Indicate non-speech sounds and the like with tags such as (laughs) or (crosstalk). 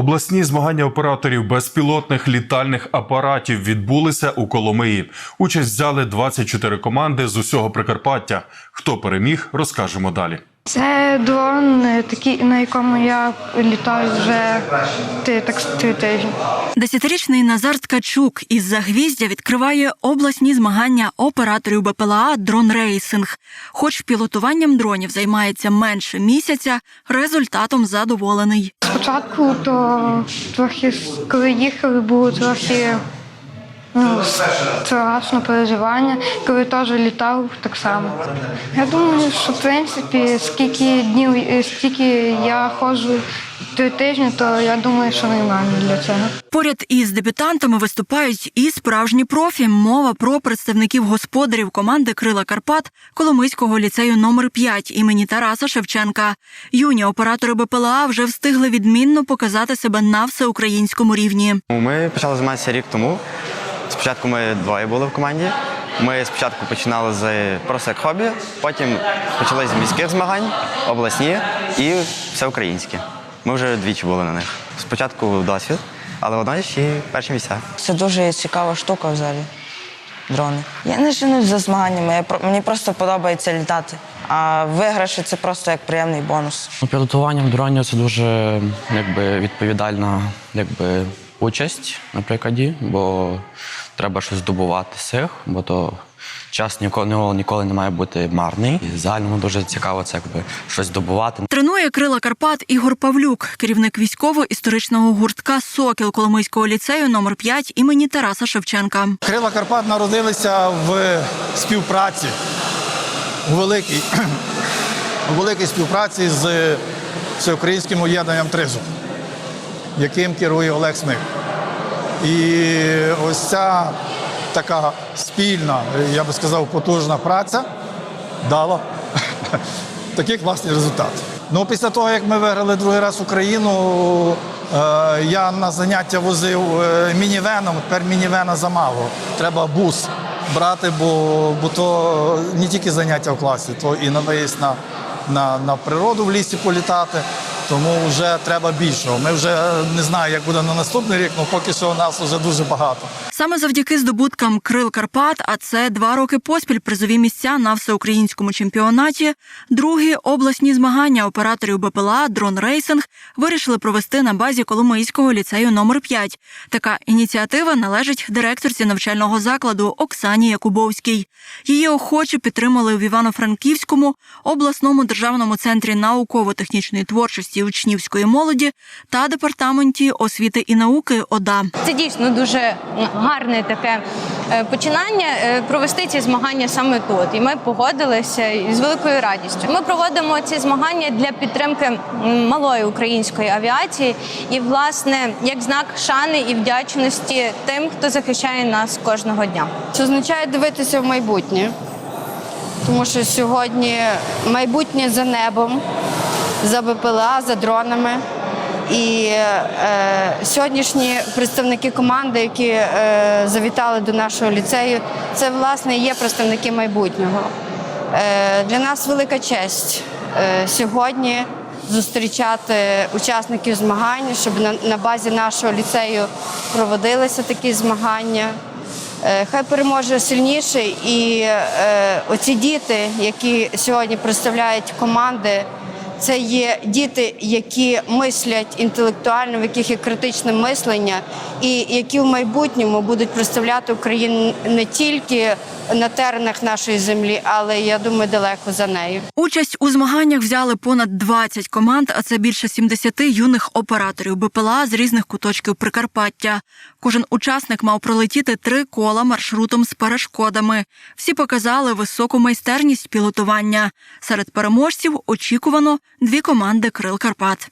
Обласні змагання операторів безпілотних літальних апаратів відбулися у Коломиї. Участь взяли 24 команди з усього Прикарпаття. Хто переміг, розкажемо далі. Це дрон, е, такий, на якому я літаю вже ти- так три тижні. Десятирічний Назар Ткачук із Загвіздя відкриває обласні змагання операторів БПЛА «Дрон Рейсинг». Хоч пілотуванням дронів займається менше місяця, результатом задоволений. Спочатку то трохи, коли їхали, було трохи ну, страшно переживання. Коли теж літав, так само. Я думаю, що в принципі, скільки днів, е, стільки я ходжу три тижні, то я думаю, що нормально для цього. Поряд із дебютантами виступають і справжні профі. Мова про представників господарів команди Крила Карпат Коломийського ліцею номер 5 імені Тараса Шевченка. Юні оператори БПЛА вже встигли відмінно показати себе на всеукраїнському рівні. Ми почали займатися рік тому. Спочатку ми двоє були в команді. Ми спочатку починали з просто як хобі, потім почали з міських змагань, обласні і всеукраїнські. Ми вже двічі були на них. Спочатку досвід, але водночас і перші місця. Це дуже цікава штука взагалі. Дрони. Я не женусь за змаганнями, я, мені просто подобається літати. А виграші це просто як приємний бонус. Ну, Пілотуванням дронів це дуже якби, відповідальна якби, участь на прикладі, бо треба щось здобувати з цих, бо то час ніколи, ніколи, ніколи не має бути марний. І в загальному дуже цікаво це якби, щось здобувати. Тренує крила Карпат Ігор Павлюк, керівник військово-історичного гуртка Сокіл Коломийського ліцею номер 5 імені Тараса Шевченка. Крила Карпат народилися в співпраці у великій, у великій співпраці з всеукраїнським об'єднанням Тризуб, яким керує Олег Смик. І ось ця така спільна, я би сказав, потужна праця дала (laughs) такий класний результат. Ну, після того, як ми виграли другий раз Україну, е, я на заняття возив е, мінівеном, тепер мінівена замало. Треба бус брати, бо, бо то не тільки заняття в класі, то і на виїзд на, на, на природу в лісі політати. Тому вже треба більшого. Ми вже не знаю, як буде на наступний рік, але поки що у нас вже дуже багато. Саме завдяки здобуткам Крил Карпат, а це два роки поспіль призові місця на всеукраїнському чемпіонаті. Другі обласні змагання операторів БПЛА Дрон Рейсинг вирішили провести на базі Коломийського ліцею номер 5 Така ініціатива належить директорці навчального закладу Оксані Якубовській. Її охоче підтримали в Івано-Франківському обласному державному центрі науково-технічної творчості учнівської молоді та департаменті освіти і науки ОДА. Це дійсно дуже гарне таке е, починання е, провести ці змагання саме тут. І ми погодилися з великою радістю. Ми проводимо ці змагання для підтримки малої української авіації і, власне, як знак шани і вдячності тим, хто захищає нас кожного дня. Це означає дивитися в майбутнє, тому що сьогодні майбутнє за небом, за БПЛА, за дронами. І е, сьогоднішні представники команди, які е, завітали до нашого ліцею, це власне є представники майбутнього. Е, для нас велика честь е, сьогодні зустрічати учасників змагань, щоб на, на базі нашого ліцею проводилися такі змагання. Е, Хай переможе сильніший, і е, оці діти, які сьогодні представляють команди, це є діти, які мислять інтелектуально, в яких є критичне мислення, і які в майбутньому будуть представляти Україну не тільки на теренах нашої землі, але я думаю, далеко за нею. Участь у змаганнях взяли понад 20 команд, а це більше 70 юних операторів БПЛА з різних куточків Прикарпаття. Кожен учасник мав пролетіти три кола маршрутом з перешкодами. Всі показали високу майстерність пілотування. Серед переможців очікувано дві команди Крил Карпат.